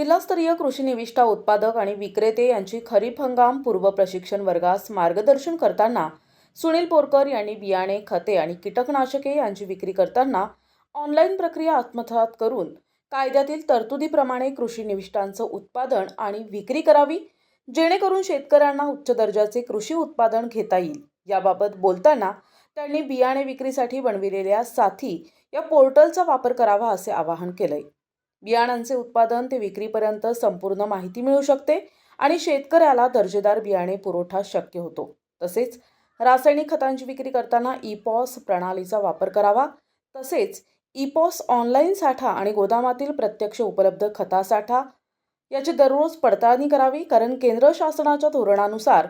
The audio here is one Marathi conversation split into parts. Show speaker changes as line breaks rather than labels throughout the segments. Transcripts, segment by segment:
जिल्हास्तरीय कृषी निविष्ठा उत्पादक आणि विक्रेते यांची खरीप हंगाम पूर्व प्रशिक्षण वर्गास मार्गदर्शन करताना सुनील बोरकर यांनी बियाणे खते आणि कीटकनाशके यांची विक्री करताना ऑनलाईन प्रक्रिया आत्मसात करून कायद्यातील तरतुदीप्रमाणे कृषी निविष्ठांचं उत्पादन आणि विक्री करावी जेणेकरून शेतकऱ्यांना उच्च दर्जाचे कृषी उत्पादन घेता येईल. याबाबत बोलताना त्यांनी बियाणे विक्रीसाठी बनविलेल्या साथी या पोर्टलचा वापर करावा असे आवाहन केलंय. बियाणांचे उत्पादन ते विक्रीपर्यंत संपूर्ण माहिती मिळू शकते आणि शेतकऱ्याला दर्जेदार बियाणे पुरवठा शक्य होतो. तसेच रासायनिक खतांची विक्री करताना ईपॉस प्रणालीचा वापर करावा. तसेच ईपॉस ऑनलाईन साठा आणि गोदामातील प्रत्यक्ष उपलब्ध खतासाठा याची दररोज पडताळणी करावी कारण केंद्र शासनाच्या धोरणानुसार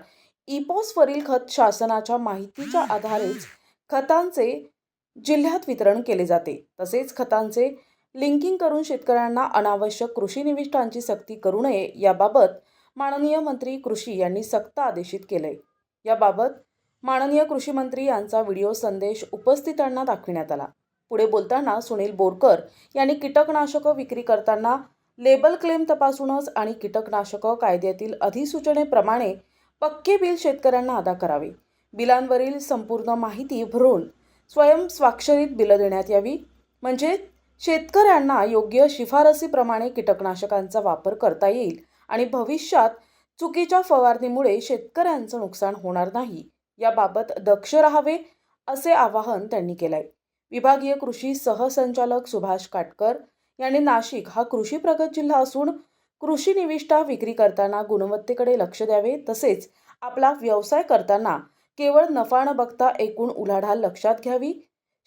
ईपॉसवरील खत शासनाच्या माहितीच्या आधारेच खतांचे जिल्ह्यात वितरण केले जाते. तसेच खतांचे लिंकिंग करून शेतकऱ्यांना अनावश्यक कृषी निविष्ठांची सक्ती करू नये याबाबत माननीय मंत्री कृषी यांनी सक्त आदेशित केलंय याबाबत माननीय कृषी मंत्री यांचा व्हिडिओ संदेश उपस्थितांना दाखविण्यात आला. पुढे बोलताना सुनील बोरकर यांनी कीटकनाशकं विक्री करताना लेबल क्लेम तपासूनच आणि कीटकनाशकं कायद्यातील अधिसूचनेप्रमाणे पक्के बिल शेतकऱ्यांना अदा करावे. बिलांवरील संपूर्ण माहिती भरून स्वयं स्वाक्षरीत बिलं देण्यात यावी. म्हणजे शेतकऱ्यांना योग्य शिफारसीप्रमाणे कीटकनाशकांचा वापर करता येईल आणि भविष्यात चुकीच्या फवारणीमुळे शेतकऱ्यांचं नुकसान होणार नाही याबाबत दक्ष राहावे असे आवाहन त्यांनी केलंय. विभागीय कृषी सहसंचालक सुभाष काटकर यांनी नाशिक हा कृषी प्रगत जिल्हा असून कृषी निविष्ठा विक्री करताना गुणवत्तेकडे लक्ष द्यावे तसेच आपला व्यवसाय करताना केवळ नफा न बघता एकूण उलाढाल लक्षात घ्यावी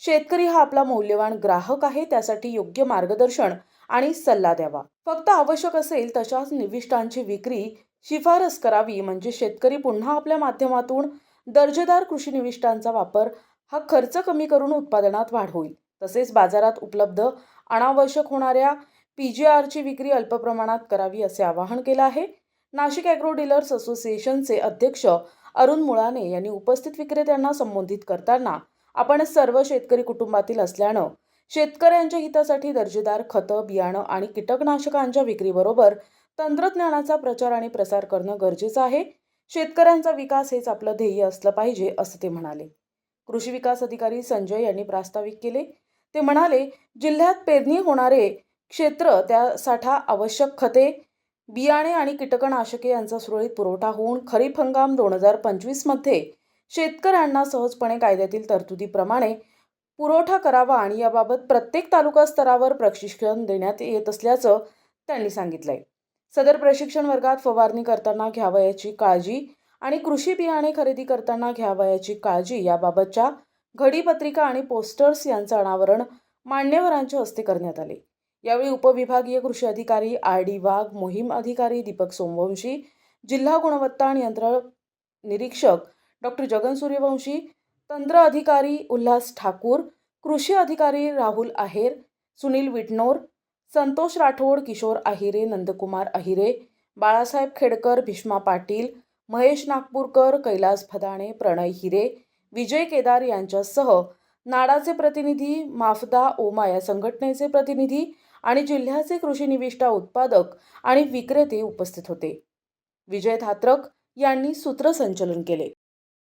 शेतकरी हा आपला मौल्यवान ग्राहक आहे त्यासाठी योग्य मार्गदर्शन आणि सल्ला द्यावा. फक्त आवश्यक असेल तशाच निविष्टांची विक्री शिफारस करावी म्हणजे शेतकरी पुन्हा आपल्या माध्यमातून दर्जेदार कृषी निविष्टांचा वापर हा खर्च कमी करून उत्पादनात वाढ होईल. तसेच बाजारात उपलब्ध अनावश्यक होणाऱ्या पी जी आरची विक्री अल्प प्रमाणात करावी असे आवाहन केलं आहे. नाशिक ॲग्रो डीलर्स असोसिएशनचे अध्यक्ष अरुण मुळाने यांनी उपस्थित विक्रेत्यांना संबोधित करताना आपण सर्व शेतकरी कुटुंबातील असल्यानं शेतकऱ्यांच्या हितासाठी दर्जेदार खतं बियाणं आणि कीटकनाशकांच्या विक्रीबरोबर तंत्रज्ञानाचा प्रचार आणि प्रसार करणं गरजेचं आहे. शेतकऱ्यांचा विकास हेच आपलं ध्येय असलं पाहिजे असं ते म्हणाले. कृषी विकास अधिकारी संजय यांनी प्रास्ताविक केले. ते म्हणाले जिल्ह्यात पेरणी होणारे क्षेत्र त्यासाठी आवश्यक खते बियाणे आणि कीटकनाशके यांचा सुरळीत पुरवठा होऊन खरीप हंगाम दोन हजार पंचवीसमध्ये शेतकऱ्यांना सहजपणे कायद्यातील तरतुदीप्रमाणे पुरवठा करावा आणि याबाबत प्रत्येक तालुका स्तरावर प्रशिक्षण देण्यात येत असल्याचं त्यांनी सांगितलंय. सदर प्रशिक्षण वर्गात फवारणी करताना घ्यावयाची काळजी आणि कृषी बियाणे खरेदी करताना घ्यावयाची काळजी याबाबतच्या घडीपत्रिका आणि पोस्टर्स यांचं अनावरण मान्यवरांच्या हस्ते करण्यात आले. यावेळी उपविभागीय कृषी अधिकारी आर डी वाघ मोहीम अधिकारी दीपक सोमवंशी जिल्हा गुणवत्ता नियंत्रण निरीक्षक डॉक्टर जगन सूर्यवंशी तंत्र अधिकारी उल्हास ठाकूर कृषी अधिकारी राहुल आहेर सुनील विटनोर संतोष राठोड किशोर आहिरे नंदकुमार आहिरे बाळासाहेब खेडकर भीष्मा पाटील महेश नागपूरकर कैलास फदाणे प्रणय हिरे विजय केदार यांच्यासह नाडाचे प्रतिनिधी माफदा ओमा या संघटनेचे प्रतिनिधी आणि जिल्ह्याचे कृषी निविष्ठा उत्पादक आणि विक्रेते उपस्थित होते. विजय धात्रक यांनी सूत्रसंचलन केले.